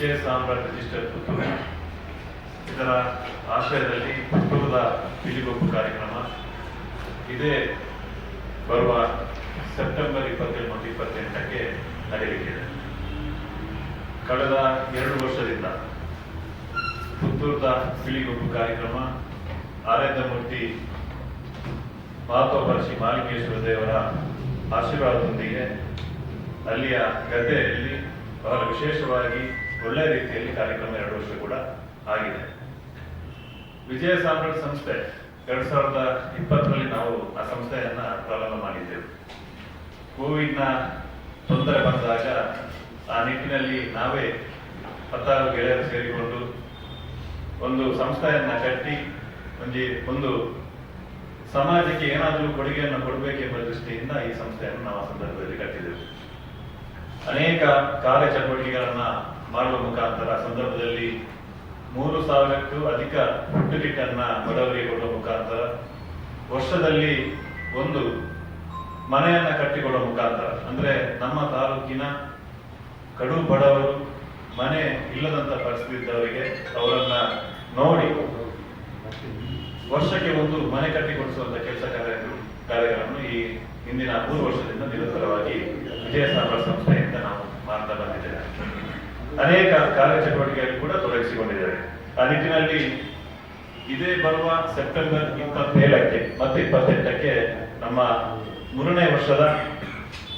ವಿಜಯ ಸಾಮ್ರಾಜ್ಯ ರಿಜಿಸ್ಟರ್ ಪುತ್ತೂರು ಇದರ ಆಶ್ರಯದಲ್ಲಿ ಪುತ್ತೂರದ ಪಿಲಿಗೊಪ್ಪು ಕಾರ್ಯಕ್ರಮ. ಇದೇ ಬರುವ ಸೆಪ್ಟೆಂಬರ್ ಇಪ್ಪತ್ತೇಳು ಮತ್ತು ಇಪ್ಪತ್ತೆಂಟಕ್ಕೆ ನಡೆಯಲಿದೆ ಕಳೆದ ಎರಡು ವರ್ಷದಿಂದ ಪುತ್ತೂರದ ಬಿಳಿಗೊಪ್ಪು ಕಾರ್ಯಕ್ರಮ. ಆರಾಧ್ಯ ಮೂರ್ತಿ ಮಾಲಿಕೇಶ್ವರ ದೇವರ ಆಶೀರ್ವಾದದೊಂದಿಗೆ ಅಲ್ಲಿಯ ಗದ್ದೆಯಲ್ಲಿ ಬಹಳ ವಿಶೇಷವಾಗಿ ಒಳ್ಳೆಯ ರೀತಿಯಲ್ಲಿ ಕಾರ್ಯಕ್ರಮ ಎರಡು ವರ್ಷ ಕೂಡ ಆಗಿದೆ. ವಿಜಯ ಸಾಮ್ರಾಟ್ ಸಂಸ್ಥೆ ಎರಡ್ ಸಾವಿರದ ಇಪ್ಪತ್ತರಲ್ಲಿ ನಾವು ಆ ಸಂಸ್ಥೆಯನ್ನ ಪ್ರಾರಂಭ ಮಾಡಿದ್ದೆವು. ಕೋವಿಡ್ನ ತೊಂದರೆ ಬಂದಾಗ ಆ ನಿಟ್ಟಿನಲ್ಲಿ ನಾವೇ ಹತ್ತಾರು ಗೆಳೆಯರು ಸೇರಿಕೊಂಡು ಒಂದು ಸಂಸ್ಥೆಯನ್ನ ಕಟ್ಟಿ ಒಂದು ಒಂದು ಸಮಾಜಕ್ಕೆ ಏನಾದರೂ ಕೊಡುಗೆಯನ್ನು ಕೊಡಬೇಕೆಂಬ ದೃಷ್ಟಿಯಿಂದ ಈ ಸಂಸ್ಥೆಯನ್ನು ನಾವು ಸಂದರ್ಭದಲ್ಲಿ ಕಟ್ಟಿದೆವು ಅನೇಕ ಕಾರ್ಯಚಟುವಟಿಕೆಗಳನ್ನ ಮಾಡುವ ಮುಖಾಂತರ ಸಂದರ್ಭದಲ್ಲಿ ಮೂರು ಸಾವಿರಕ್ಕೂ ಅಧಿಕ ಫುಡ್ ಬಡವರಿಗೆ ಕೊಡುವ ಮುಖಾಂತರ, ವರ್ಷದಲ್ಲಿ ಒಂದು ಮನೆಯನ್ನ ಕಟ್ಟಿಕೊಡುವ ಮುಖಾಂತರ. ಅಂದ್ರೆ ನಮ್ಮ ತಾಲೂಕಿನ ಕಡು ಬಡವರು, ಮನೆ ಇಲ್ಲದಂತ ಪರಿಸ್ಥಿತಿ ಇದ್ದವರಿಗೆ ಅವರನ್ನ ನೋಡಿ ವರ್ಷಕ್ಕೆ ಒಂದು ಮನೆ ಕಟ್ಟಿಕೊಡಿಸುವಂತ ಕೆಲಸ ಕಾರ್ಯಗಳು, ಕಾರ್ಯಗಳನ್ನು ಈ ಹಿಂದಿನ ಮೂರು ವರ್ಷದಿಂದ ನಿರಂತರವಾಗಿ ವಿಜಯ ಸಾಗರ ಸಂಸ್ಥೆಯಿಂದ ನಾವು ಮಾಡ್ತಾ ಬಂದಿದ್ದೇವೆ. ಅನೇಕ ಕಾರ್ಯಚಟುವಟಿಕೆಯಲ್ಲಿ ಕೂಡ ತೊಡಗಿಸಿಕೊಂಡಿದ್ದಾರೆ. ಆ ನಿಟ್ಟಿನಲ್ಲಿ ಇದೇ ಬರುವ ಸೆಪ್ಟೆಂಬರ್ ಇಪ್ಪತ್ತೇಳಕ್ಕೆ ಮತ್ತೆ ಇಪ್ಪತ್ತೆಂಟಕ್ಕೆ ನಮ್ಮ ಮೂರನೇ ವರ್ಷದ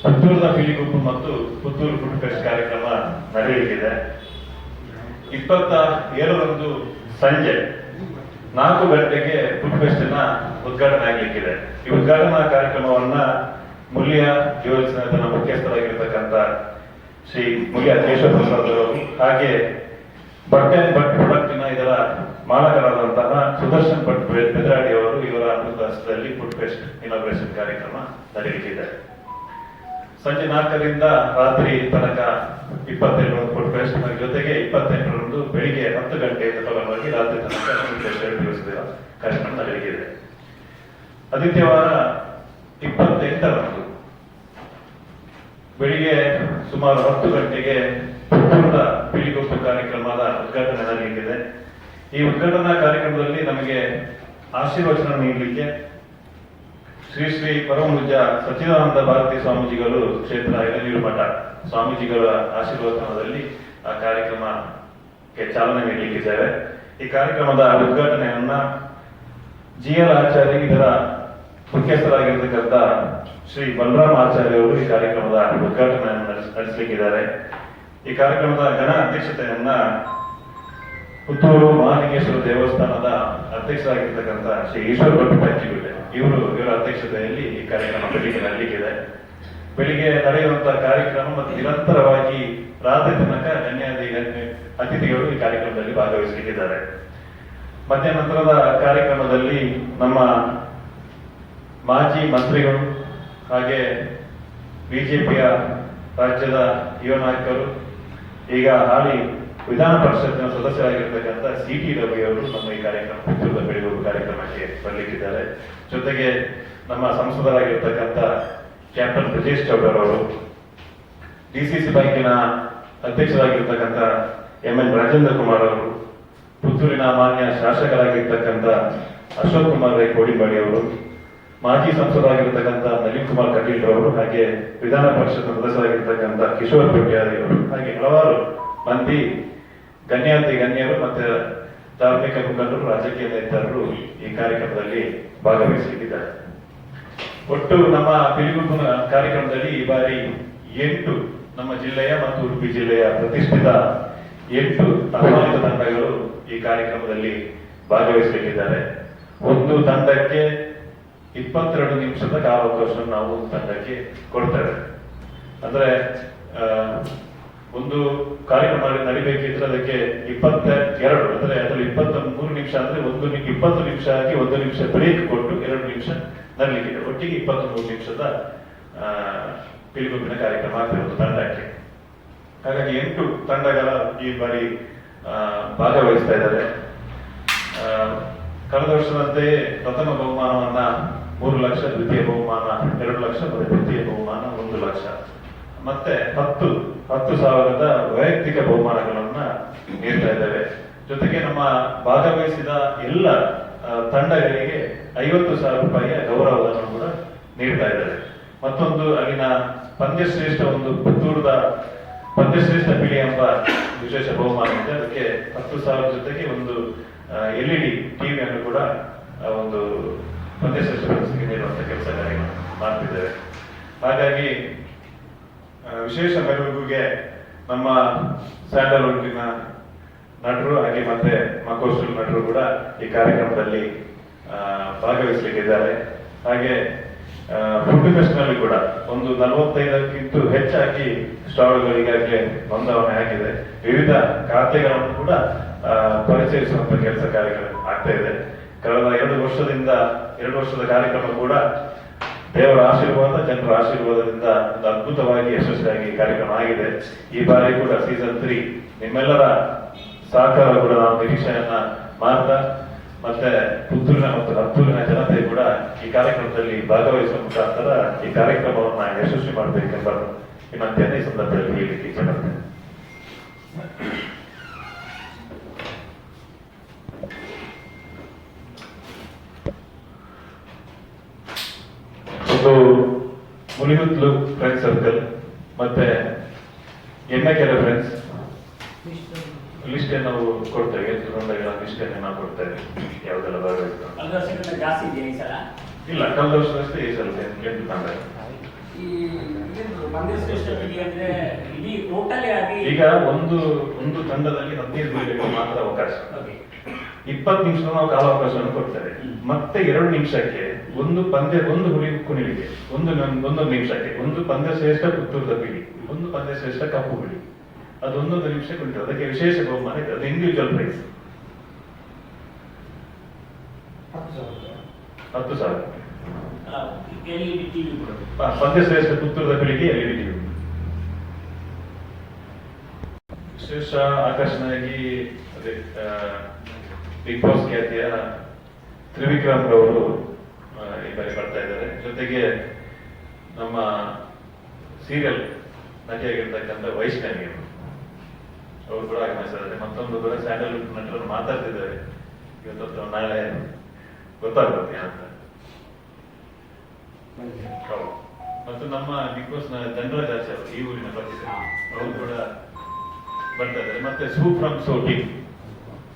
ಪುತ್ತೂರದ ಪಿಲಿಗುಪ್ಪು ಮತ್ತು ಪುತ್ತೂರು ಫುಡ್ ಫೆಸ್ಟ್ ಕಾರ್ಯಕ್ರಮ ನಡೆಯಲಿದೆ ಇಪ್ಪತ್ತ ಏಳರಂದು ಸಂಜೆ ನಾಲ್ಕು ಗಂಟೆಗೆ ಫುಡ್ ಫೆಸ್ಟ್ನ ಉದ್ಘಾಟನೆ ಆಗಲಿಕ್ಕಿದೆ. ಈ ಉದ್ಘಾಟನಾ ಕಾರ್ಯಕ್ರಮವನ್ನ ಮುಲ್ಯ ಜ್ಯುವೆಲ್ಸ್ನ ಮುಖ್ಯಸ್ಥರಾಗಿರ್ತಕ್ಕಂಥ ಶ್ರೀ ಮುಗಿಯ ಕೇಶವ ಹಾಗೆ ಬಟ್ಟೆ ಅಂಡ್ ಬಟ್ ಪ್ರೊಡಕ್ಟಿನ ಇದರ ಮಾಲಕರಾದಂತಹ ಸುದರ್ಶನ್ ಭಟ್ ಬೆದ್ರಾಡಿ ಅವರು ಇವರ ಅನುದಾಸದಲ್ಲಿ ಫುಡ್ ಫೆಸ್ಟ್ ಇನಾಗ್ರೇಷನ್ ಕಾರ್ಯಕ್ರಮ ನಡೆಯಲಿದೆ. ಸಂಜೆ ನಾಲ್ಕರಿಂದ ರಾತ್ರಿ ತನಕ ಇಪ್ಪತ್ತೆರಡು ಫುಡ್ ಫೆಸ್ಟ್ ಜೊತೆಗೆ ಇಪ್ಪತ್ತೆಂಟರಂದು ಬೆಳಿಗ್ಗೆ ಹತ್ತು ಗಂಟೆಯಿಂದ ಪ್ರಾರಂಭವಾಗಿ ರಾತ್ರಿ ತನಕ ಫುಡ್ ಫೆಸ್ಟ್ ಎರಡು ದಿವಸದ ಕಾರ್ಯಕ್ರಮ ನಡೆಯಲಿದೆ. ಆದಿತ್ಯವಾರ ಇಪ್ಪತ್ತೆಂಟರಂದು ಬೆಳಿಗ್ಗೆ ಸುಮಾರು ಹತ್ತು ಗಂಟೆಗೆ ಪುತ್ತೂರದ ಪಿಲಿಗೊಪ್ಪು ಕಾರ್ಯಕ್ರಮದ ಉದ್ಘಾಟನೆ ನಡೆಯಲಿದೆ ಈ ಉದ್ಘಾಟನಾ ಕಾರ್ಯಕ್ರಮದಲ್ಲಿ ನಮಗೆ ಆಶೀರ್ವಚನ ನೀಡಲಿಕ್ಕೆ ಶ್ರೀ ಶ್ರೀ ಪರಮನುಜ ಸಚ್ಚಿದಾನಂದ ಭಾರತಿ ಸ್ವಾಮೀಜಿಗಳು ಕ್ಷೇತ್ರ ಎಳನೀರು ಮಠ ಸ್ವಾಮೀಜಿಗಳ ಆಶೀರ್ವಚನದಲ್ಲಿ ಆ ಕಾರ್ಯಕ್ರಮಕ್ಕೆ ಚಾಲನೆ ನೀಡಲಿಕ್ಕಿದ್ದೇವೆ. ಈ ಕಾರ್ಯಕ್ರಮದ ಉದ್ಘಾಟನೆಯನ್ನ ಜಿ ಎಲ್ ಆಚಾರ್ಯ ಇದರ ಮುಖ್ಯಸ್ಥರಾಗಿರ್ತಕ್ಕಂಥ ಶ್ರೀ ಬಲರಾಮ್ ಆಚಾರ್ಯ ಅವರು ಈ ಕಾರ್ಯಕ್ರಮದ ಉದ್ಘಾಟನೆಯನ್ನು ನಡೆಸ್- ನಡೆಸಲಿಕ್ಕಿದ್ದಾರೆ. ಈ ಕಾರ್ಯಕ್ರಮದ ಘನ ಅಧ್ಯಕ್ಷತೆಯನ್ನ ಪುತ್ತೂರು ಮಹಾಲಿಂಗೇಶ್ವರ ದೇವಸ್ಥಾನದ ಅಧ್ಯಕ್ಷರಾಗಿರ್ತಕ್ಕಂಥ ಶ್ರೀ ಈಶ್ವರ ಭಟ್ ಇವರು ಇವರ ಅಧ್ಯಕ್ಷತೆಯಲ್ಲಿ ಈ ಕಾರ್ಯಕ್ರಮ ಬೆಳಿಗ್ಗೆ ನಡೆಯಲಿಕ್ಕಿದೆ ಬೆಳಿಗ್ಗೆ ನಡೆಯುವಂತಹ ಕಾರ್ಯಕ್ರಮ ಮತ್ತು ನಿರಂತರವಾಗಿ ರಾತ್ರಿ ತನಕ ಗಣ್ಯಾದಿ ಗಣ್ಯ, ಅತಿಥಿಗಳು ಈ ಕಾರ್ಯಕ್ರಮದಲ್ಲಿ ಭಾಗವಹಿಸಲಿಕ್ಕಿದ್ದಾರೆ. ಮಧ್ಯಾಹ್ನಂತರದ ಕಾರ್ಯಕ್ರಮದಲ್ಲಿ ನಮ್ಮ ಮಾಜಿ ಮಂತ್ರಿಗಳು ಹಾಗೆ ಬಿಜೆಪಿಯ ರಾಜ್ಯದ ಯುವ ನಾಯಕರು, ಈಗ ಹಾಲಿ ವಿಧಾನ ಪರಿಷತ್ನ ಸದಸ್ಯರಾಗಿರ್ತಕ್ಕಂಥ ಸಿ ಟಿ ರವಿ ಅವರು ನಮ್ಮ ಈ ಕಾರ್ಯಕ್ರಮ ಬೆಳೆಯುವ ಕಾರ್ಯಕ್ರಮಕ್ಕೆ ಬರಲಿಕ್ಕಿದ್ದಾರೆ. ಜೊತೆಗೆ ನಮ್ಮ ಸಂಸದರಾಗಿರ್ತಕ್ಕಂಥ ಕ್ಯಾಪ್ಟನ್ ಬ್ರಜೇಶ್ ಚೌಡರ್ ಅವರು, ಡಿ ಸಿ ಸಿ ಬ್ಯಾಂಕಿನ ಅಧ್ಯಕ್ಷರಾಗಿರ್ತಕ್ಕಂಥ ಎಂ ಎನ್ ರಾಜೇಂದ್ರ ಕುಮಾರ್ ಅವರು, ಪುತ್ತೂರಿನ ಮಾನ್ಯ ಶಾಸಕರಾಗಿರ್ತಕ್ಕಂಥ ಅಶೋಕ್ ಕುಮಾರ್ ರೈ ಕೋಡಿಂಬಾಡಿ ಅವರು ಮಾಜಿ ಸಂಸದರಾಗಿರ್ತಕ್ಕಂಥ ನಳಿನ್ ಕುಮಾರ್ ಕಟೀಲ್ ಅವರು ಹಾಗೆ ವಿಧಾನ ಪರಿಷತ್ ಸದಸ್ಯರಾಗಿರ್ತಕ್ಕಂಥ ಕಿಶೋರ್ ಪಟ್ಯಾದಿ ಅವರು ಹಾಗೆ ಹಲವಾರು ಮಂದಿ ಗಣ್ಯಾತಿ ಗಣ್ಯರು ಮತ್ತೆ ಧಾರ್ಮಿಕ ಮುಖಂಡರು, ರಾಜಕೀಯ ನೇತಾರರು ಈ ಕಾರ್ಯಕ್ರಮದಲ್ಲಿ ಭಾಗವಹಿಸಲಿದ್ದಾರೆ. ಒಟ್ಟು ನಮ್ಮ ಪಿಲಿಗುಪ್ಪನ ಕಾರ್ಯಕ್ರಮದಲ್ಲಿ ಈ ಬಾರಿ ಎಂಟು ನಮ್ಮ ಜಿಲ್ಲೆಯ ಮತ್ತು ಉಡುಪಿ ಜಿಲ್ಲೆಯ ಪ್ರತಿಷ್ಠಿತ ಎಂಟು ಆಹ್ವಾನಿತ ತಂಡಗಳು ಈ ಕಾರ್ಯಕ್ರಮದಲ್ಲಿ ಭಾಗವಹಿಸಲಿದ್ದಾರೆ. ಒಂದು ತಂಡಕ್ಕೆ ಇಪ್ಪತ್ತೆರಡು ನಿಮಿಷದ ಕಾಲಾವಕಾಶ ನಾವು ತಂಡಕ್ಕೆ ಕೊಡ್ತೇವೆ ಅಂದ್ರೆ ಒಂದು ಕಾರ್ಯಕ್ರಮ ನಡಿಬೇಕಿದ್ರೆ ಅದಕ್ಕೆ ಇಪ್ಪತ್ತ ಎರಡು ಅಂದ್ರೆ ಅದ್ರಲ್ಲಿ ಇಪ್ಪತ್ತ ಮೂರು ನಿಮಿಷ ಅಂದ್ರೆ ಒಂದು ಇಪ್ಪತ್ತು ನಿಮಿಷ ಆಗಿ ಒಂದು ನಿಮಿಷ ಬ್ರೇಕ್ ಕೊಟ್ಟು ಎರಡು ನಿಮಿಷ ನಡಲಿಕ್ಕಿದೆ. ಒಟ್ಟಿಗೆ ಇಪ್ಪತ್ತು ಮೂರು ನಿಮಿಷದ ಆ, ಪಿಲಿಗುಪ್ಪಿನ ಕಾರ್ಯಕ್ರಮ ಆಗ್ತಿರೋದು ತಂಡಕ್ಕೆ. ಹಾಗಾಗಿ ಎಂಟು ತಂಡಗಳ ಈ ಬಾರಿ ಭಾಗವಹಿಸ್ತಾ ಇದ್ದಾರೆ. ಕಳೆದ ವರ್ಷದಂತೆ ಪ್ರಥಮ ಬಹುಮಾನವನ್ನ ಮೂರು ಲಕ್ಷ ದ್ವಿತೀಯ ಬಹುಮಾನ, ಎರಡು ಲಕ್ಷ ತೃತೀಯ ಬಹುಮಾನ, ಒಂದು ಲಕ್ಷ. ಮತ್ತೆ ಹತ್ತು ಹತ್ತು ಸಾವಿರದ ವೈಯಕ್ತಿಕ ಬಹುಮಾನಗಳನ್ನ ನೀಡ್ತಾ ಇದ್ದೇವೆ. ಜೊತೆಗೆ ನಮ್ಮ ಭಾಗವಹಿಸಿದ ಎಲ್ಲ ತಂಡಗಳಿಗೆ ಐವತ್ತು ಸಾವಿರ ರೂಪಾಯಿಯ ಗೌರವವನ್ನು ಕೂಡ ನೀಡ್ತಾ ಇದ್ದಾರೆ ಮತ್ತೊಂದು ಅಲ್ಲಿನ ಪಂದ್ಯಶ್ರೇಷ್ಠ ಒಂದು ಪುತ್ತೂರದ ಪಂದ್ಯಶ್ರೇಷ್ಠ ಬಿಳಿ ಎಂಬ ವಿಶೇಷ ಬಹುಮಾನ ಇದೆ. ಅದಕ್ಕೆ ಹತ್ತು ಸಾವಿರ ಜೊತೆಗೆ ಒಂದು ಎಲ್ ಇ ಡಿ ಟಿವಿಯನ್ನು ಕೂಡ ಒಂದು ಪಂದ್ಯಶ್ರೇಷ್ಠ ಪ್ರಶಸ್ತಿಗೆ ನೀಡುವಂಥ ಕೆಲಸ ಕಾರ್ಯಗಳು ಮಾಡ್ತಿದ್ದೇವೆ ಹಾಗಾಗಿ ವಿಶೇಷ ಮೆರವಣಿಗೆಗೆ ನಮ್ಮ ಸ್ಯಾಂಡಲ್ವುಡ್ನ ನಟರು ಹಾಗೆ ಮತ್ತೆ ಮಕೋಸ್ಟಲ್ ನಟರು ಕೂಡ ಈ ಕಾರ್ಯಕ್ರಮದಲ್ಲಿ ಭಾಗವಹಿಸಲಿಕ್ಕಿದ್ದಾರೆ ಹಾಗೆ ಫುಡ್ ಫೆಸ್ಟ್ನಲ್ಲಿ ಕೂಡ ಒಂದು ನಲವತ್ತೈದಕ್ಕಿಂತ ಹೆಚ್ಚಾಗಿ ಸ್ಟಾಲ್ಗಳು ಈಗಾಗಲೇ ನೋಂದಾವಣೆ ಆಗಿದೆ ವಿವಿಧ ಖಾತೆಗಳನ್ನು ಕೂಡ ಪರಿಚಯಿಸುವಂತ ಕೆಲಸ ಕಾರ್ಯಗಳು ಆಗ್ತಾ ಇದೆ ಕಳೆದ ಎರಡು ವರ್ಷದಿಂದ, ಎರಡು ವರ್ಷದ ಕಾರ್ಯಕ್ರಮ ಕೂಡ ದೇವರ ಆಶೀರ್ವಾದ, ಜನರ ಆಶೀರ್ವಾದದಿಂದ ಒಂದು ಅದ್ಭುತವಾಗಿ ಯಶಸ್ವಿಯಾಗಿ ಕಾರ್ಯಕ್ರಮ ಆಗಿದೆ. ಈ ಬಾರಿ ಕೂಡ ಸೀಸನ್ ತ್ರೀ ನಿಮ್ಮೆಲ್ಲರ ಸಹಕಾರ ಕೂಡ ನಾವು ನಿರೀಕ್ಷೆಯನ್ನ ಮಾಡ್ತಾ, ಮತ್ತೆ ಪುತ್ತೂರಿನ ಮತ್ತು ಹತ್ತೂರಿನ ಜನತೆ ಕೂಡ ಈ ಕಾರ್ಯಕ್ರಮದಲ್ಲಿ ಭಾಗವಹಿಸುವ ಮುಖಾಂತರ ಈ ಕಾರ್ಯಕ್ರಮವನ್ನು ಯಶಸ್ವಿ ಮಾಡಬೇಕೆಂಬ ವಿನಂತಿಯನ್ನು ಈ ಸಂದರ್ಭದಲ್ಲಿ ಹೇಳಲಿಕ್ಕೆ ಇಚ್ಛೆಪಡ್ತೇನೆ ಒಂದು ಮುನಿಹುತ್ಲು ಫ್ರೆಂಡ್ ಸರ್ಕಲ್ ಮತ್ತೆ ಎಮ್ಮೆಕೆರೆ ಫ್ರೆಂಡ್ಸ್ ಲಿಸ್ಟ್ ನಾವು ಕೊಡ್ತೇವೆ ಸುಗಂಧಗಳ ಲಿಸ್ಟ್ ನಾವು ಕೊಡ್ತೇವೆ ಯಾವ್ದೆಲ್ಲ ಬರಬೇಕು ಇಲ್ಲ ಕಳೆದ ವರ್ಷದಷ್ಟೇ ಈ ಸಲ ಎಂಟು ತಂಡ ಈಗ ಒಂದು ಒಂದು ತಂಡದಲ್ಲಿ ಹದಿನೈದು ಮಾತ್ರ ಅವಕಾಶ. ಇಪ್ಪತ್ತು ನಿಮಿಷ ನಾವು ಕಾಲಾವಕಾಶವನ್ನು ಕೊಡ್ತಾರೆ. ಮತ್ತೆ ಎರಡು ನಿಮಿಷಕ್ಕೆ ಒಂದು ಪಂದ್ಯ ಒಂದು ಹುಲಿ ಕುಣಿಲಿಗೆ ಒಂದು ಒಂದೊಂದು ನಿಮಿಷಕ್ಕೆ ಒಂದು ಪಂದ್ಯ ಶ್ರೇಷ್ಠ ಪುತ್ತೂರದ ಬಿಳಿ ಒಂದು ಪಂದ್ಯ ಶ್ರೇಷ್ಠ ಕಪ್ಪು ಬಿಳಿ ಅದು ಒಂದೊಂದು ನಿಮಿಷ ಕುಣಿತು ಅದಕ್ಕೆ ವಿಶೇಷ ಬಹುಮಾನ ಇದೆ. ಅದು ಇಂಡಿವಿಜುವಲ್ ಪ್ರೈಸ್ ಹತ್ತು ಸಾವಿರ. ಪಂದ್ಯ ಶ್ರೇಷ್ಠ ಪುತ್ತೂರದ ಬಿಳಿಗೆ ಎಲ್ಲಿ ಬಿಟ್ಟಿ ವಿಶೇಷ ಆಕರ್ಷಣೆಯಾಗಿ ಅದೇ ಬಿಗ್ ಬಾಸ್ ಖ್ಯಾತಿಯ ತ್ರಿವಿಕ್ರಮ್ ಅವರು ಈ ಬಾರಿ ಬರ್ತಾ ಇದ್ದಾರೆ. ಜೊತೆಗೆ ನಮ್ಮ ಸೀರಿಯಲ್ ನಟಿಯಾಗಿರ್ತಕ್ಕಂಥ ವೈಷ್ಣವಿ ಅವರು. ಕೂಡ ಆಗಮಿಸಿದ್ದಾರೆ. ಮತ್ತೊಂದು ಕೂಡ ಸ್ಯಾಂಡಲ್ವುಡ್ ನಟರು ಮಾತಾಡ್ತಿದ್ದಾರೆ. ಇವತ್ತು ನಾಳೆ ಗೊತ್ತಾಗುತ್ತೆ ಅಂತ. ಮತ್ತು ನಮ್ಮ ಬಿಗ್ ಬಾಸ್ನ ಧನರಾಜ್ ಈ ಊರಿನ ಬಗ್ಗೆ ಅವರು ಕೂಡ ಬರ್ತಾ ಇದ್ದಾರೆ. ಮತ್ತೆ ಸೂ ಫ್ರಮ್ ಸೋ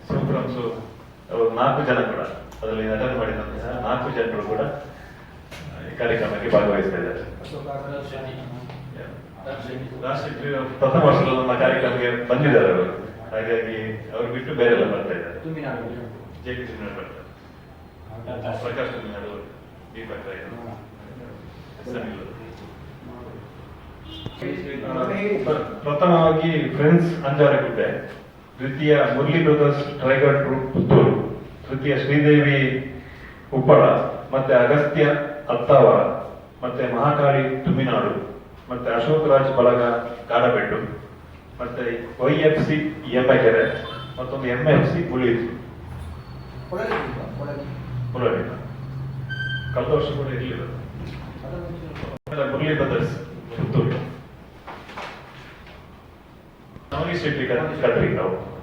ಸೂ ಫ್ರಮ್ ಸೋ ಅವರು ನಾಲ್ಕು ಜನ ಕೂಡ, ಅದರಲ್ಲಿ ನಟನೆ ಮಾಡಿದಂತಹ ನಾಲ್ಕು ಜನರು ಕೂಡ ಈ ಕಾರ್ಯಕ್ರಮಕ್ಕೆ ಭಾಗವಹಿಸ್ತಾ ಇದ್ದಾರೆ. ಪ್ರಥಮ ವರ್ಷದಲ್ಲಿ ನಮ್ಮ ಕಾರ್ಯಕ್ರಮಕ್ಕೆ ಬಂದಿದ್ದಾರೆ ಅವರು. ಹಾಗಾಗಿ ಅವರು ಬಿಟ್ಟು ಬೇರೆಲ್ಲ ಬರ್ತಾ ಇದ್ದಾರೆ. ಜೆ ಪಿ ಬರ್ತಾರೆ ಪ್ರಕಾಶ್ ತುಮಿನಾಡು ದೀಪಕ್ ರಾಯ್ ಪ್ರಥಮವಾಗಿ ಫ್ರೆಂಡ್ಸ್ ಅಂಜಾರಗುಡ್ಡೆ. ದ್ವಿತೀಯ Murali brothers trigger troupe Puttur ತೃತೀಯ ಶ್ರೀದೇವಿ ಉಪ್ಪಳ ಮತ್ತೆ ಅಗಸ್ತ್ಯ ಅತ್ತಾವರ ಮತ್ತೆ ಮಹಾಕಾಳಿ ತುಮಿನಾಡು ಮತ್ತೆ ಅಶೋಕ್ ರಾಜ್ ಬಳಗ ಕಾಡಬೆಟ್ಟು ಮತ್ತೆ ವೈ ಎಫ್ ಸಿ ಎಮ್ಮೆಕೆರೆ ಮತ್ತೊಂದು ಎಂ ಎಫ್ ಸಿ ಮುರಳಿ ಕಳೆದ ವರ್ಷ ಕೂಡ ಇರಲಿಲ್ಲ. ಮುರಳಿ ಬ್ರದರ್ಸ್ ಪುತ್ತೂರು. ಕಟ್- ಕಟ್ರಿ ನಾವು.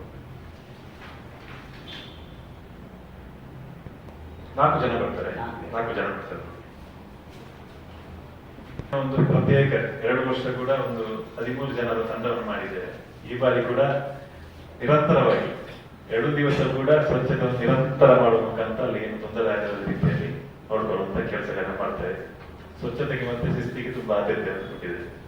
ನಾಲ್ಕು ಜನ ಬರ್ತಾರೆ. ನಾಲ್ಕು ಜನ ಬರ್ತಾರೆ. ಒಂದು ಪ್ರತ್ಯೇಕ ಎರಡು ವರ್ಷ ಕೂಡ ಒಂದು ಹದಿಮೂರು ಜನರ ತಂಡವನ್ನು ಮಾಡಿದ್ದೇವೆ ಈ ಬಾರಿ ಕೂಡ ನಿರಂತರವಾಗಿ. ಎರಡು ದಿವಸ ಕೂಡ ಸ್ವಚ್ಛತೆ ನಿರಂತರ ಮಾಡುವ ಮುಖಾಂತ ಅಲ್ಲಿ ಏನು ತೊಂದರೆ ಆಗದ ರೀತಿಯಲ್ಲಿ ನೋಡ್ಕೊಳ್ಳುವಂತ ಕೆಲಸಗಳನ್ನ ಮಾಡ್ತೇವೆ ಸ್ವಚ್ಛತೆಗೆ ಮತ್ತೆ ಶಿಸ್ತಿಗೆ ತುಂಬಾ ಆದ್ಯತೆ ಕೊಟ್ಟಿದೆ